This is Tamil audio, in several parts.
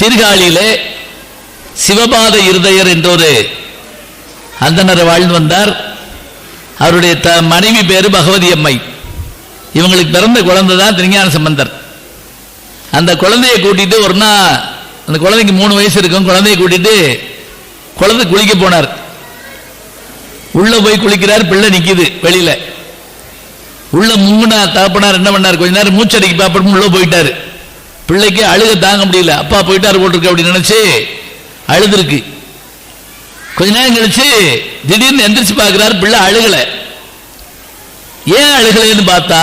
சீர்காழியிலே சிவபாத இருதயர் என்றொரு அந்தனர் வாழ்ந்து வந்தார். அவருடைய த மனைவி பேரு பகவதி அம்மை. இவங்களுக்கு பிறந்த குழந்தை தான் திருஞான சம்பந்தர். அந்த குழந்தையை கூட்டிட்டு ஒரு நாள் அந்த குழந்தைக்கு மூணு வயசு இருக்கும். குழந்தையை கூட்டிட்டு குழந்தை குளிக்க போனார். உள்ள போய் குளிக்கிறார் பிள்ளை நிக்குது வெளியில. உள்ள முங்குனா தகப்பனார் என்ன பண்ணார்? கொஞ்ச நேரம் மூச்சடிக்கு பாப்படும் உள்ள போயிட்டாரு. பிள்ளைக்கு அழுக தாங்க முடியல. அப்பா போயிட்டாரு போட்டிருக்கு அப்படின்னு நினைச்சு அழுதுருக்கு. கொஞ்ச நேரம் கழிச்சு திடீர்னு எந்திரிச்சு பார்க்கிறார் பிள்ளை அழுகல. ஏன் அழுகலைன்னு பார்த்தா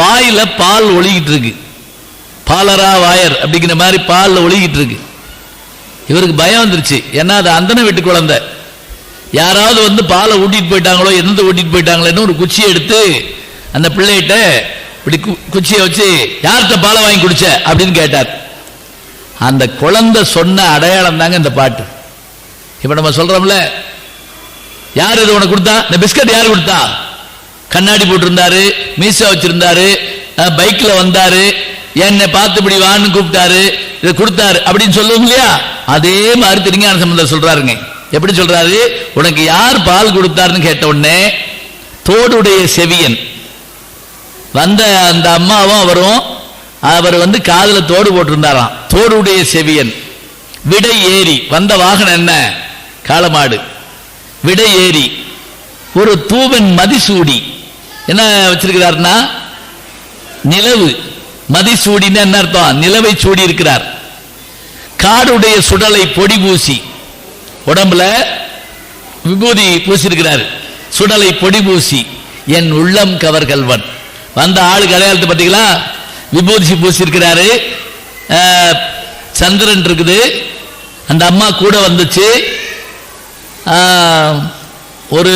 வாயில பால் ஒழுகிட்டு இருக்கு. பாலரா வாயர் அப்படிங்கிற மாதிரி பாலில் ஒழுகிட்டு இருக்கு. இவருக்கு பயம் வந்துருச்சு. ஏன்னா அது அந்தன வீட்டு குழந்தை? யாராவது வந்து பாலை ஊட்டிட்டு போயிட்டாங்களோ எந்த ஊட்டிட்டு போயிட்டாங்களோன்னு ஒரு குச்சியை எடுத்து அந்த பிள்ளைகிட்ட இப்படி கு- குச்சியை வச்சு யார்கிட்ட பாலை வாங்கி குடிச்ச? அப்படின்னு கேட்டார். அந்த குழந்தை சொன்ன அடையாளம் தாங்க இந்த பாட்டு. இப்போ நம்ம சொல்கிறோம்ல யார் இது உனக்கு கொடுத்தா? இந்த பிஸ்கட் யார் கொடுத்தா? கண்ணாடி போட்டிருந்தாரு மீசா வச்சிருந்தாரு பைக்கில் வந்தாரு என்னை பார்த்து இப்படி வான்னு கூப்பிட்டாரு இதை கொடுத்தாரு அப்படின்னு சொல்லுவோம் இல்லையா? அதே மாதிரி திருஞான சம்பந்தர் சொல்றாருங்க. எப்படி சொல்றாரு? உனக்கு யார் பால் கொடுத்தாருன்னு கேட்ட உடனே தோடுடைய செவியன் வந்த அந்த அம்மாவும் அவரும் அவர் வந்து காதில் தோடு போட்டிருந்தாராம். தோடுடைய செவியன். விடை ஏறி. வந்த வாகனம் என்ன? காலமாடு விடை ஏறி. ஒரு தூவன் மதிசூடி. என்ன வச்சிருக்கிறார்னா? நிலவு. மதிசூடின்னு என்ன அர்த்தம்? நிலவை சூடி இருக்கிறார். காடுடைய சுடலை பொடி பூசி. உடம்புல விபூதி பூசியிருக்கிறார் சுடலை பொடி பூசி. என் உள்ளம் கவர்கள்வன் வந்த ஆளு கலையாளத்தை பார்த்தீங்களா? விபூதிசி பூசியிருக்கிறாரு. சந்திரன் இருக்குது. அந்த அம்மா கூட வந்துச்சு. ஒரு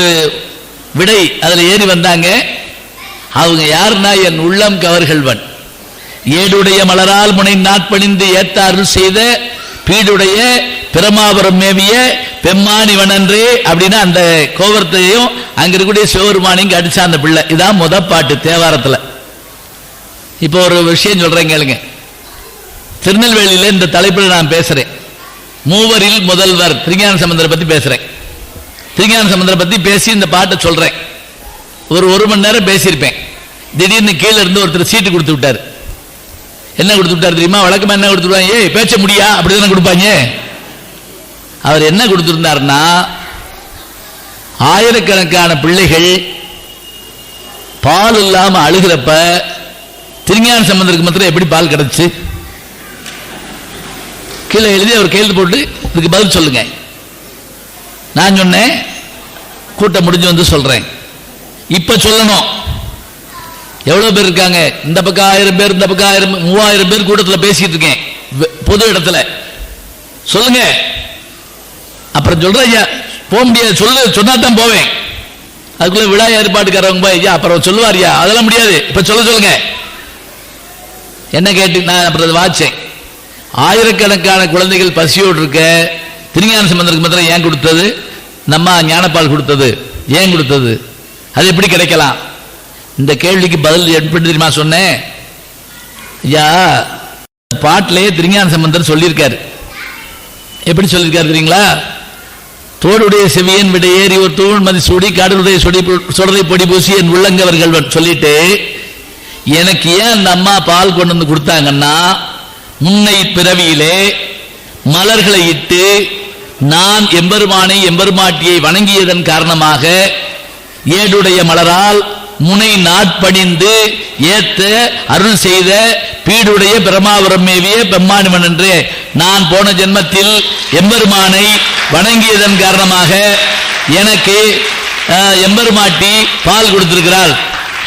விடை அதில் ஏறி வந்தாங்க. அவங்க யாருன்னா என் உள்ளம் கவர்கள்வன் ஏடுடைய மலரால் முனை நாட்பணிந்து ஏத்த செய்த பீடுடைய பிரமாபுரம் மேவிய பெம்மானிவன் அன்றே அப்படின்னு அந்த கோபுரத்தையும் அங்க இருக்கக்கூடிய சிவபெருமானையும் அடிச்சா அந்த பிள்ளை. இதான் முத பாட்டு தேவாரத்துல. இப்போ ஒரு விஷயம் சொல்றேன் கேளுங்க. திருநெல்வேலியில இந்த தலைப்பில் நான் பேசுறேன். மூவரில் முதல்வர் திருஞான சம்பந்தரை பத்தி பேசுறேன். திருஞான சம்பந்தரை பத்தி பேசி இந்த பாட்டை சொல்றேன். ஒரு ஒரு மணி நேரம் பேசியிருப்பேன். திடீர்னு கீழே இருந்து ஒருத்தர் சீட்டு கொடுத்து விட்டார். என்ன கொடுத்து விட்டார் தெரியுமா? வழக்கமா என்ன கொடுத்துருவாங்க ஏய் பேச முடியா? அப்படிதானே கொடுப்பாங்க. அவர் என்ன கொடுத்திருந்தாருன்னா ஆயிரக்கணக்கான பிள்ளைகள் பால் இல்லாம அழுகிறப்ப திருஞான சம்பந்தருக்கு மாத்திரம் எப்படி பால் கிடச்சி? கீழே எழுதி அவர் கையெழுத்து போட்டு இதுக்கு பதில் சொல்லுங்க. நான் சொன்னேன் கூட்டம் முடிஞ்சு வந்து சொல்றேன். இப்ப சொல்லணும். எவ்வளவு பேர் இருக்காங்க? இந்த பக்கம் ஆயிரம் பேர் இந்த பக்கம் ஆயிரம் மூவாயிரம் பேர் கூட்டத்துல பேசிட்டு இருக்கேன். பொது இடத்துல. சொல்லுங்க. அப்புறம் சொல்றேன் ஐயா போக முடியாது. சொல்லு சொன்னா தான் போவேன். அதுக்குள்ள விழா ஏற்பாட்டுக்காரவங்க போய் ஐயா அப்புறம் சொல்லுவார் ஐயா. அதெல்லாம் முடியாது. இப்ப சொல்ல சொல்லுங்க. என்ன கேட்டு நான் அப்புறம் அதை வாச்சேன் ஆயிரக்கணக்கான குழந்தைகள் பசியோடு இருக்க திருஞான சம்பந்தருக்கு மாத்திரம் ஏன் கொடுத்தது? நம்ம ஞானப்பால் கொடுத்தது. ஏன் கொடுத்தது? அது எப்படி கிடைக்கலாம்? இந்த கேள்விக்கு பதில் எப்படி தெரியுமா சொன்னேன்? ஐயா பாட்டிலேயே திருஞான சம்பந்தர் சொல்லியிருக்காரு. எப்படி சொல்லியிருக்காரு தெரியுங்களா? தோளுடைய செவியன் விட ஏறி ஒரு தூள் மதி சுடி கடலுடைய சுடி சுடரை பொடி பூசி என் உள்ளங்கவர்கள் சொல்லிட்டு எனக்கு ஏன் அந்த அம்மா பால் கொண்டு வந்து கொடுத்தாங்கன்னா முன்னை பிறவியிலே மலர்களை இட்டு நான் எம்பெருமானை எம்பெருமாட்டியை வணங்கியதன் காரணமாக ஏடுடைய மலரால் முனை நாட்பணிந்து ஏத்த அருள் செய்த பீடுடைய பிரமாபுரம் மேவிய பெம்மானிமன் என்று நான் போன ஜென்மத்தில் எம்பெருமானை வணங்கியதன் காரணமாக எனக்கு எம்பெருமாட்டி பால் கொடுத்திருக்கிறாள்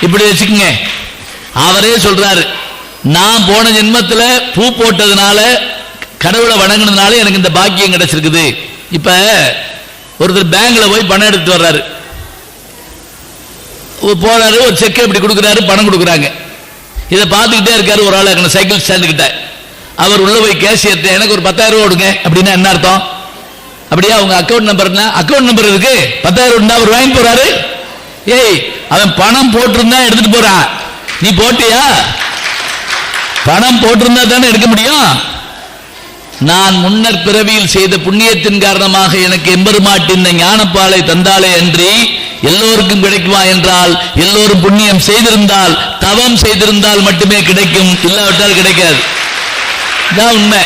இப்படி வச்சுக்கோங்க. அவரே சொல்றாரு நான் போன ஜென்மத்தில் பூ போட்டதுனால கடவுளை வணங்கினதுனால எனக்கு இந்த பாக்கியம் கிடைச்சிருக்குது. இப்ப ஒருத்தர் பேங்க்ல போய் பணம் எடுத்து வர்றாரு. போறாரு ஒரு செக் இப்படி கொடுக்குறாரு பணம் கொடுக்குறாங்க. இதை பார்த்துக்கிட்டே இருக்காரு ஒரு ஆள் சைக்கிள் ஸ்டாண்டுக்கிட்ட. அவர் உள்ள போய் கேஷியர் எனக்கு ஒரு பத்தாயிரம் ரூபா கொடுங்க அப்படின்னா என்ன அர்த்தம்? அப்படியே அவங்க அக்கௌண்ட் நம்பர்னா அக்கௌண்ட் நம்பர் இருக்கு. பத்தாயிரம் இருந்தா அவர் வாங்கி போறாரு. ஏய் அவன் பணம் போட்டிருந்தா எடுத்துட்டு போறான் நீ போட்டியா? பணம் போட்டிருந்தா தானே எடுக்க முடியும். நான் முன்னர் பிறவியில் செய்த புண்ணியத்தின் காரணமாக எனக்கு எம்பெருமாட்டின் இந்த ஞானப்பாலை தந்தாலே அன்றி எல்லோருக்கும் கிடைக்குமா என்றால் எல்லோரும் புண்ணியம் செய்திருந்தால் தவம் செய்திருந்தால் மட்டுமே கிடைக்கும். இல்லாவிட்டால் கிடைக்காது. இதான் உண்மை.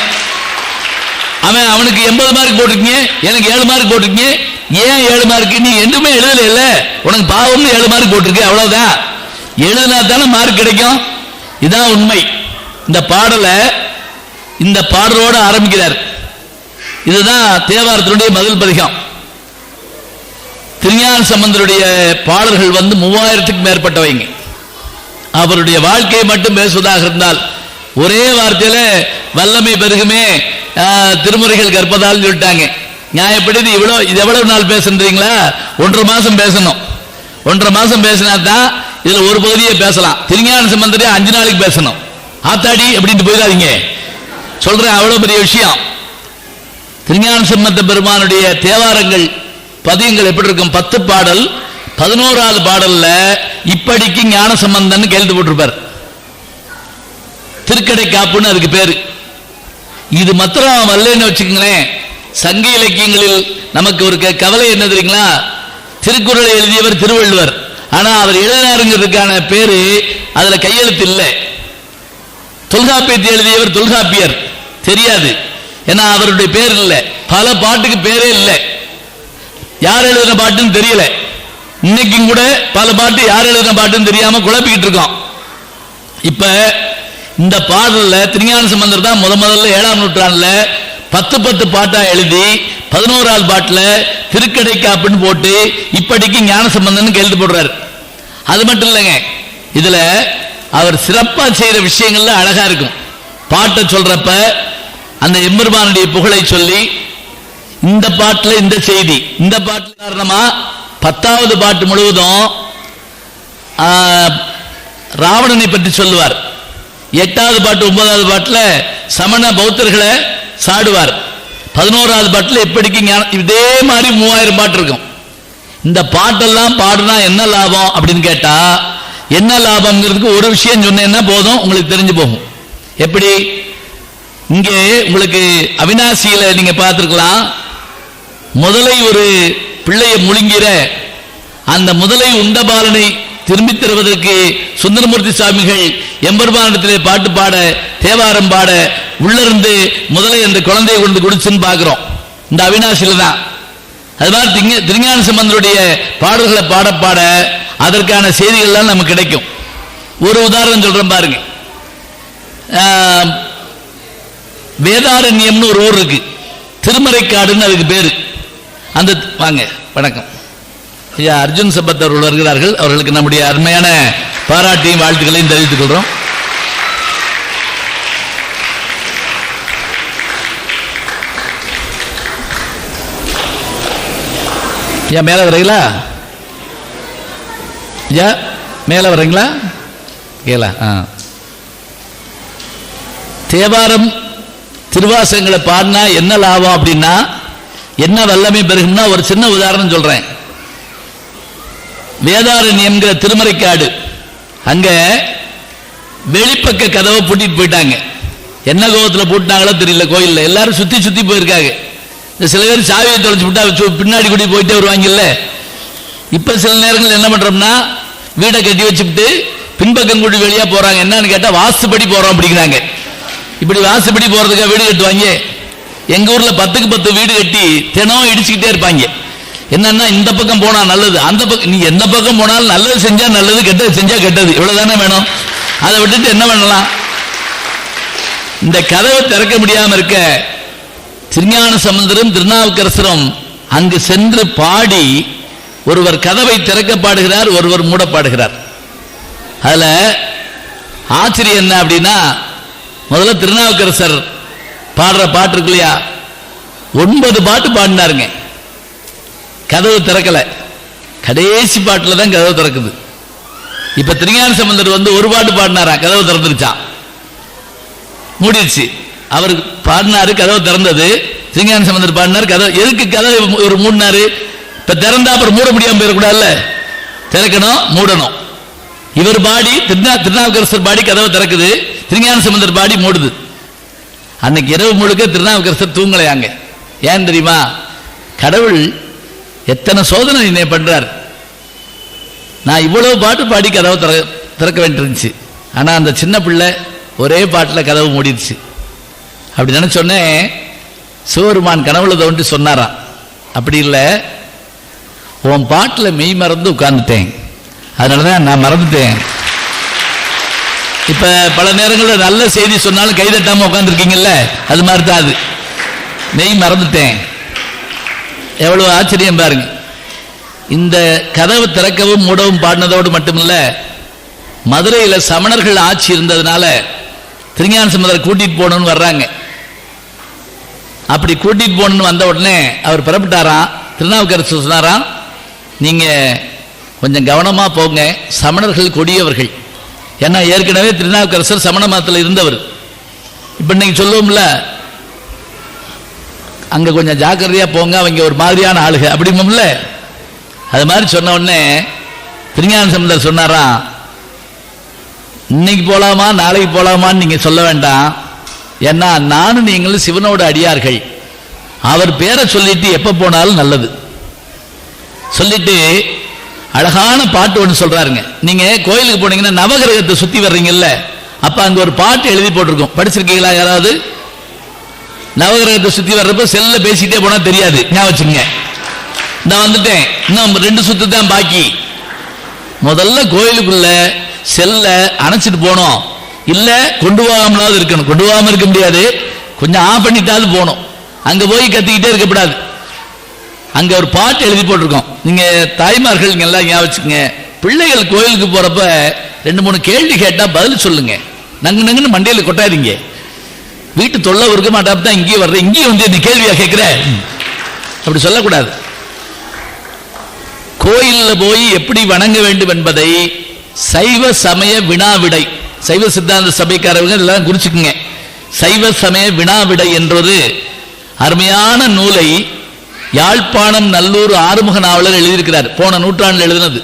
அவன் அவனுக்கு எண்பது மார்க் போட்டிருக்கீங்க எனக்கு ஏழு மார்க் போட்டிருக்கீங்க. ஏன் ஏழு மார்க் நீ எதுவுமே எழுதல இல்ல. உனக்கு பாவம்னு ஏழு மார்க் போட்டிருக்க அவ்வளவுதான். எழுதினா தானே மார்க் கிடைக்கும். இதான் உண்மை. இந்த பாடலை இந்த பாடலோட ஆரம்பிக்கிறார். இதுதான் தேவாரத்தினுடைய மதில் பதிகம். திருஞான சம்பந்தருடைய பாடல்கள் வந்து மூவாயிரத்துக்கு மேற்பட்டவைங்க. அவருடைய வாழ்க்கையை மட்டும் பேசுவதாக இருந்தால் ஒரே வார்த்தையில வல்லமை பெருகுமே. ஆஹ், திருமுறைகள் கற்பதால் சொல்லிட்டாங்க. நியாயப்படுத்தி இவ்வளவு இது எவ்வளவு நாள் பேசுன்றீங்களா? ஒன்றரை மாசம் பேசணும். ஒன்றரை மாசம் பேசினா தான் இதுல ஒரு பகுதியை பேசலாம். திருஞான சம்பந்தரே அஞ்சு நாளைக்கு பேசணும். ஆத்தாடி அப்படின்ட்டு போயிடாதீங்க. சொல்றேன் அவ்வளவு பெரிய விஷயம். திருஞான சம்பந்த பெருமானுடைய தேவாரங்கள் பதியங்கள் எப்படி இருக்கும்? பத்து பாடல் பதினோராவது பாடல்ல இப்படிக்கு ஞான சம்பந்தன்னு கேள்வி போட்டிருப்பார். திருக்கடை காப்புன்னு அதுக்கு பேரு. இது மத்திரம் அல்லன்னு வச்சுக்கங்களேன். சங்க இலக்கியங்களில் நமக்கு ஒரு க- கவலை என்ன தெரியுங்களா? திருக்குறளை எழுதியவர் திருவள்ளுவர். ஆனா அவர் எழுதினாருங்கிறதுக்கான பேரு அதுல கையெழுத்து இல்லை. தொல்காப்பியத்தை எழுதியவர் தொல்காப்பியர். தெரியாது. ஏன்னா அவருடைய பேர் இல்லை. பல பாட்டுக்கு பேரே இல்லை. யார் எழுதின பாட்டுன்னு தெரியல. இன்னைக்கும் கூட பல பாட்டு யார் எழுதின பாட்டுன்னு தெரியாம குழப்பிக்கிட்டு இருக்கோம். இப்ப இந்த பாடல்ல திருஞான சம்பந்தர் தான் முத முதல்ல ஏழாம் நூற்றாண்டுல பத்து பத்து பாட்டா எழுதி பதினோராவது பாட்டுல திருக்கடை காப்புன்னு போட்டு இப்படிக்கு ஞான சம்பந்தன் கேள்வி போடுறாரு. அது மட்டும் இல்லைங்க. இதுல அவர் சிறப்பா செய்யற விஷயங்கள்ல அழகா இருக்கும். பாட்டை சொல்றப்ப அந்த எம்பெருமானுடைய புகழை சொல்லி இந்த பாட்டுல இந்த செய்தி இந்த பாட்டு காரணமா பத்தாவது பாட்டு முழுவதும் ராவணனை பற்றி சொல்லுவார். எட்டாவது பாட்டு ஒன்பதாவது பாட்டில் சமண பௌத்தர்களை சாடுவார். பதினோராவது பாட்டில் இப்படிக்கு இதே மாதிரி மூவாயிரம் பாட்டு இருக்கும். இந்த பாட்டெல்லாம் பாடுனா என்ன லாபம் அப்படின்னு கேட்டா என்ன லாபம்ங்கிறதுக்கு ஒரு விஷயம் சொன்னேன்னா போதும் உங்களுக்கு தெரிஞ்சு போகும். எப்படி? இங்கே உங்களுக்கு அவினாசியில நீங்க பார்த்துருக்கலாம். முதலை ஒரு பிள்ளையை முழுங்கிற அந்த முதலை உண்டபாலனை திரும்பி தருவதற்கு சுந்தரமூர்த்தி சுவாமிகள் எம்பெருமானிடத்திலே பாட்டு பாட தேவாரம் பாட உள்ளிருந்து முதலே அந்த குழந்தையை கொண்டு குடிச்சுன்னு பார்க்கிறோம். இந்த அவினாசியில தான். அது மாதிரி திங்க- திருஞான சம்பந்தருடைய பாடல்களை பாட பாட அதற்கான செய்திகள்லாம் நமக்கு கிடைக்கும். ஒரு உதாரணம் சொல்றேன் பாருங்க. ஆஹ், வேதாரண்யம்னு ஒரு ஊர் இருக்கு. திருமறைக்காடுன்னு அதுக்கு பேரு. அந்த வாங்க வணக்கம். ஐயா அர்ஜுன் சம்பத் அவர்கள் வருகிறார்கள் அவர்களுக்கு நம்முடைய அருமையான பாராட்டியும் வாழ்த்துக்களையும் தெரிவித்துக் கொள்றோம். ஏன் மேல வரீங்களா ஐயா மேல வரீங்களா கேளா ஆ. தேவாரம் திருவாசகங்களை பாடினா என்ன லாபம் அப்படின்னா என்ன வல்லமை பெருகும்னா ஒரு சின்ன உதாரணம் சொல்றேன். வேதாரண்யம்ங்கிற திருமறைக்காடு. அங்க வெளிப்பக்க கதவை பூட்டிட்டு போயிட்டாங்க. என்ன கோபத்தில் பூட்டினாங்களோ தெரியல கோயிலில். எல்லாரும் சுற்றி சுற்றி போயிருக்காங்க. இந்த சில பேர் சாவியை தொலைச்சு விட்டா பின்னாடி கூட்டி போயிட்டே வருவாங்கல்ல. இப்போ சில நேரங்களில் என்ன பண்ணுறோம்னா வீடை கட்டி வச்சுட்டு பின்பக்கம் கூட்டி வெளியாக போகிறாங்க என்னன்னு கேட்டால் வாசுபடி போகிறோம் அப்படிங்கிறாங்க. இப்படி வாசுபடி போகிறதுக்காக வீடு கட்டுவாங்க. எங்கள் ஊரில் பத்துக்கு பத்து வீடு கட்டி தினம் இடிச்சுக்கிட்டே இருப்பாங்க. என்னன்னா இந்த பக்கம் போனா நல்லது அந்த பக்கம் நீ எந்த பக்கம் போனாலும் நல்லது செஞ்சா நல்லது கெட்டது செஞ்சா கெட்டது. இவ்வளவுதானே வேணும்? அதை விட்டுட்டு என்ன பண்ணலாம்? இந்த கதவை திறக்க முடியாம இருக்க திருஞான சமுந்தரம் திருநாவுக்கரசரும் அங்கு சென்று பாடி ஒருவர் கதவை திறக்க பாடுகிறார் ஒருவர் மூட பாடுகிறார் அதுல ஆச்சரியம் என்ன அப்படின்னா முதல்ல திருநாவுக்கரசர் பாடுற பாட்டு இருக்கு இல்லையா? ஒன்பது பாட்டு பாடினாருங்க. கதவு திறக்கல. கடைசி பாட்டில் தான் கதவு திறக்குது. இப்ப திருஞான சம்பந்தர் வந்து ஒரு பாட்டு பாடினாரா? கதவு திறந்துருச்சான் மூடிடுச்சு. அவர் பாடினாரு கதவு திறந்தது. திருஞான சம்பந்தர் பாடினாரு கதவு எதுக்கு கதவை ஒரு மூடினாரு? இப்ப திறந்தா அப்புறம் மூட முடியாம போயிடக்கூடாதுல்ல? திறக்கணும் மூடணும். இவர் பாடி திருநா திருநாவுக்கரசர் பாடி கதவை திறக்குது. திருஞான சம்பந்தர் பாடி மூடுது. அன்னைக்கு இரவு முழுக்க திருநாவுக்கரசர் தூங்கலையாங்க. ஏன் தெரியுமா? கடவுள் எத்தனை சோதனை என்னை பண்ணுறார் நான் இவ்வளவு பாட்டு பாடி கதவை திற திறக்க வேண்டியிருந்துச்சு. ஆனால் அந்த சின்ன பிள்ளை ஒரே பாட்டில் கதவு மூடிடுச்சு. அப்படி நினைச்சோடனே சிவருமான் கனவுல தோண்டி சொன்னாராம் அப்படி இல்லை. உன் பாட்டில் மெய் மறந்து உட்கார்ந்துட்டேன். அதனால தான் நான் மறந்துட்டேன். இப்போ பல நேரங்களில் நல்ல செய்தி சொன்னாலும் கைதட்டாமல் உட்காந்துருக்கீங்கல்ல அது மாதிரி தான் அது. மெய் மறந்துட்டேன். எவ்வளவு ஆச்சரியம் பாருங்க. இந்த கதவு திறக்கவும் மூடவும் பாடினதோடு மட்டுமில்ல மதுரையில் சமணர்கள் ஆட்சி இருந்ததுனால திருஞான சம்பந்தரை கூட்டிட்டு போகணும்னு வர்றாங்க. அப்படி கூட்டிட்டு போகணும்னு வந்த உடனே அவர் புறப்பட்டாராம் திருநாவுக்கரசு சொன்னாராம் நீங்க கொஞ்சம் கவனமா போங்க சமணர்கள் கொடியவர்கள். ஏன்னா ஏற்கனவே திருநாவுக்கரசர் சமண மதத்தில் இருந்தவர். இப்ப இன்னைக்கு சொல்லுவோம்ல அங்க கொஞ்சம் ஜாக்கிரதையா போங்க அவங்க ஒரு மாதிரியான ஆளுக. அப்படிம்போம்ல? அது மாதிரி சொன்ன உடனே திருஞான சம்பந்தர் சொன்னாராம் இன்னைக்கு போலாமா நாளைக்கு போலாமான்னு நீங்க சொல்ல வேண்டாம். ஏன்னா நானும் நீங்களும் சிவனோட அடியார்கள். அவர் பேரை சொல்லிட்டு எப்ப போனாலும் நல்லது. சொல்லிட்டு அழகான பாட்டு ஒன்று சொல்றாருங்க. நீங்க கோயிலுக்கு போனீங்கன்னா நவகிரகத்தை சுத்தி வர்றீங்கல்ல அப்ப அங்க ஒரு பாட்டு எழுதி போட்டிருக்கோம். படிச்சிருக்கீங்களா யாராவது? நவகிரகத்தை சுத்தி வர்றப்ப செல்ல பேசிட்டே போனா தெரியாது. ஞாபகம் நான் வந்துட்டேன். இன்னும் ரெண்டு சுத்து தான் பாக்கி. முதல்ல கோயிலுக்குள்ள செல்ல அணைச்சிட்டு போனோம். இல்ல கொண்டு போகாமலாவது இருக்கணும். கொண்டு போகாம இருக்க முடியாது. கொஞ்சம் ஆஃப் பண்ணிட்டாவது போகணும். அங்க போய் கத்திக்கிட்டே இருக்கக்கூடாது. அங்க ஒரு பாட்டு எழுதி போட்டிருக்கோம். நீங்க தாய்மார்கள் எல்லாம் ஞாபகம் பிள்ளைகள் கோயிலுக்கு போறப்ப ரெண்டு மூணு கேள்வி கேட்டா பதில் சொல்லுங்க. நங்கு நங்குன்னு மண்டையில கொட்டாதீங்க. வீட்டு தொல்லை இருக்க மாட்டாப்ப தான் இங்கேயே வர்ற இங்கேயும் வந்து இந்த கேள்வியா கேட்கிற? அப்படி சொல்லக்கூடாது. கோயில்ல போய் எப்படி வணங்க வேண்டும் என்பதை சைவ சமய வினாவிடை சைவ சித்தாந்த சபைக்காரர்கள் எல்லாம் குறிச்சுக்குங்க. சைவ சமய வினாவிடை என்றது அருமையான நூலை யாழ்ப்பாணம் நல்லூர் ஆறுமுக நாவலர் எழுதியிருக்கிறார். போன நூற்றாண்டில் எழுதினது.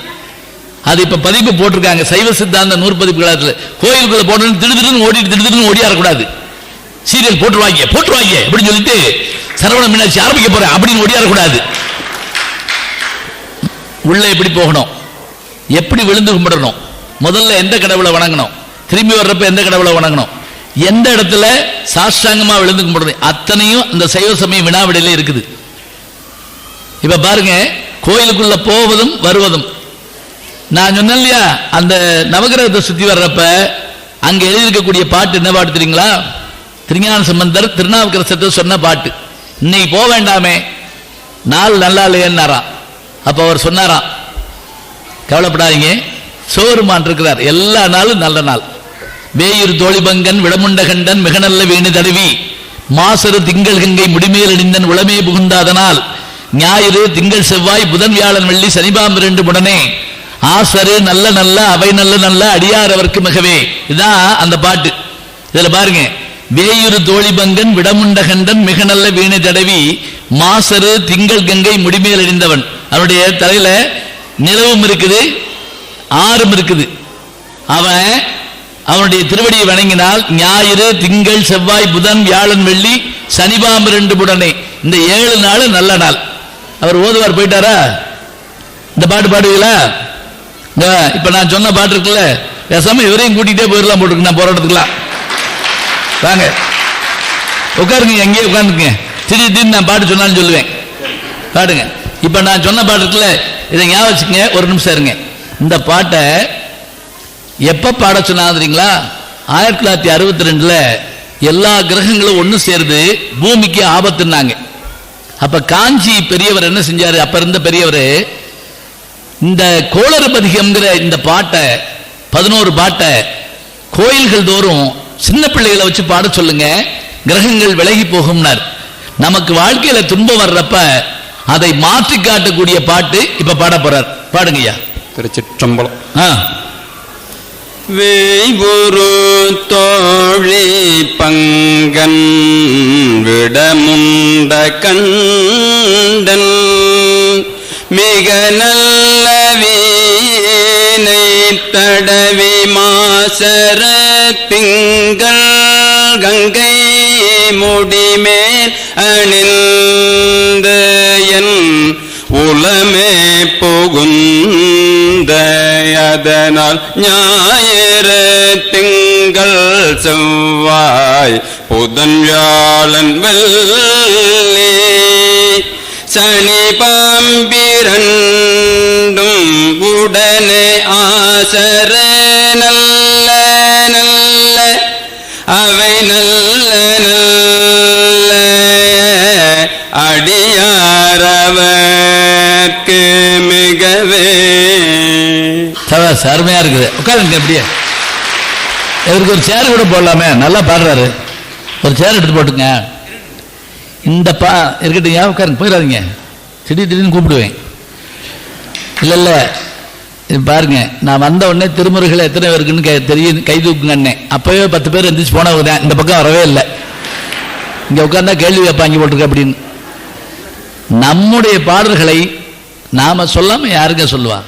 அது இப்ப பதிப்பு போட்டிருக்காங்க. சைவ சித்தாந்த நூற்பதிப்பு கழகத்தில் கோயிலுக்குள்ள போடணும்னு திடுதிடுன்னு ஓடிட்டு திடுதிடுன்னு ஓடியாரக்கூடாது. சீரியல் போட்டுருவாங்க போட்டுருவாங்க அப்படின்னு சொல்லிட்டு சரவண மீனாட்சி ஆரம்பிக்க போறேன் அப்படின்னு ஒடியாரக்கூடாது உள்ள எப்படி போகணும்? எப்படி விழுந்து கும்பிடணும்? முதல்ல எந்த கடவுளை வணங்கணும்? திரும்பி வர்றப்ப எந்த கடவுளை வணங்கணும்? எந்த இடத்துல சாஷ்டாங்கமா விழுந்து கும்பிடுறது அத்தனையும் இந்த சைவ சமயம் வினாவிடையில இருக்குது. இப்ப பாருங்க கோயிலுக்குள்ள போவதும் வருவதும். நான் சொன்னேன் இல்லையா அந்த நவகிரகத்தை சுத்தி வர்றப்ப அங்க எழுதியிருக்கக்கூடிய பாட்டு என்ன பாட்டு தெரியுங்களா திருஞான சம்பந்தர் திருநாவுக்கரசத்தை சொன்ன பாட்டு. இன்னைக்கு போக வேண்டாமே நாள் நல்லா இல்லையன்னாராம் அப்போ அவர் சொன்னாராம் கவலைப்படாதீங்க சோறுமான் இருக்கிறார். எல்லா நாளும் நல்ல நாள். வேயூர் தோழிபங்கன் விடமுண்டகண்டன் மிக நல்ல வேணு தருவி மாசரு திங்கள் கங்கை முடிமேல் அணிந்தன் உளமே புகுந்தாதனால் ஞாயிறு திங்கள் செவ்வாய் புதன் வியாழன் வெள்ளி சனிபாம்பு ரெண்டு உடனே ஆசரு நல்ல நல்ல அவை நல்ல நல்ல அடியார் அவருக்கு மிகவே. இதுதான் அந்த பாட்டு. இதில் பாருங்க வேயுறு தோழிபங்கன் விடமுண்டகண்டன் மிக நல்ல வீணை தடவி மாசரு திங்கள் கங்கை முடிமேல் அணிந்தவன். அவனுடைய தலையில நிலவும் இருக்குது ஆறும் இருக்குது. அவன் அவனுடைய திருவடியை வணங்கினால் ஞாயிறு திங்கள் செவ்வாய் புதன் வியாழன் வெள்ளி சனிபாம்பு ரெண்டு புடனே இந்த ஏழு நாள் நல்ல நாள். அவர் ஓதுவார் போயிட்டாரா? இந்த பாட்டு பாடுவீங்களா? இப்ப நான் சொன்ன பாட்டு இருக்குல்ல பேசாம இவரையும் கூட்டிகிட்டே போயிடலாம் போட்டுருக்கு நான் போராட்டத்துக்குலாம் வாங்க. உட்காருங்க எங்கேயே உட்காந்துக்குங்க. திடீர் திடீர்னு நான் பாட்டு சொன்னாலும் சொல்லுவேன். பாடுங்க. இப்போ நான் சொன்ன பாட்டு இருக்குல்ல இதை ஞாபகம் வச்சுக்கங்க ஒரு நிமிஷம் இருங்க. இந்த பாட்டை எப்போ பாட சொன்னாங்க ஆயிரத்தி தொள்ளாயிரத்தி அறுபத்தி ரெண்டில் எல்லா கிரகங்களும் ஒன்று சேருது பூமிக்கு ஆபத்துனாங்க அப்போ காஞ்சி பெரியவர் என்ன செஞ்சார்? அப்போ இருந்த பெரியவர் இந்த கோளறுபதிகம்ங்கிற இந்த பாட்டை பதினோரு பாட்டை கோயில்கள் தோறும் சின்ன பிள்ளைகளை வச்சு பாட சொல்லுங்க. கிரகங்கள் விலகி போகும்னார். நமக்கு வாழ்க்கையில துன்பம் வர்றப்ப அதை மாற்றி காட்டக்கூடிய பாட்டு இப்ப பாட போறார். பாடுங்கய்யா திருச்சிற்றம்பலம். ஆ. வேய்வுரு தோழி பங்கன் விடமுண்ட கண்டன். மிக நல்ல வீணை கடவி மாசர திங்கள் கங்கை முடிமேல் அணிந்து என் உளமே புகுந்த அதனால் ஞாயிறு திங்கள் செவ்வாய் புதன் வியாழன் வெள்ளி சனி பாம்பிரண்டும் உடனே ஆசர நல்ல நல்ல அவை நல்ல நல்ல அடியாரவர்க்கு மிகவே. சபாஸ் அருமையா இருக்குது. உட்காருங்க அப்படியே. இவருக்கு ஒரு சேர் கூட போடலாமே. நல்லா பாடுறாரு. ஒரு சேர் எடுத்து போட்டுங்க. இந்த பா இருக்கட்டும் ஏன் உட்காருங்க? போயிடாதீங்க. திடீர் திடீர்னு கூப்பிடுவேன். இல்லை இல்லை இது பாருங்க நான் வந்த உடனே திருமுறைகள் எத்தனை பேருக்குன்னு கே தெரியும் கை தூக்குங்க அண்ணே. அப்போவே பத்து பேர் எந்திரிச்சு போனவங்க தான் இந்த பக்கம் வரவே இல்லை. இங்கே உட்காந்தா கேள்வி வைப்பாங்க போட்டிருக்க அப்படின்னு. நம்முடைய பாடல்களை நாம சொல்லாம யாருங்க சொல்லுவா?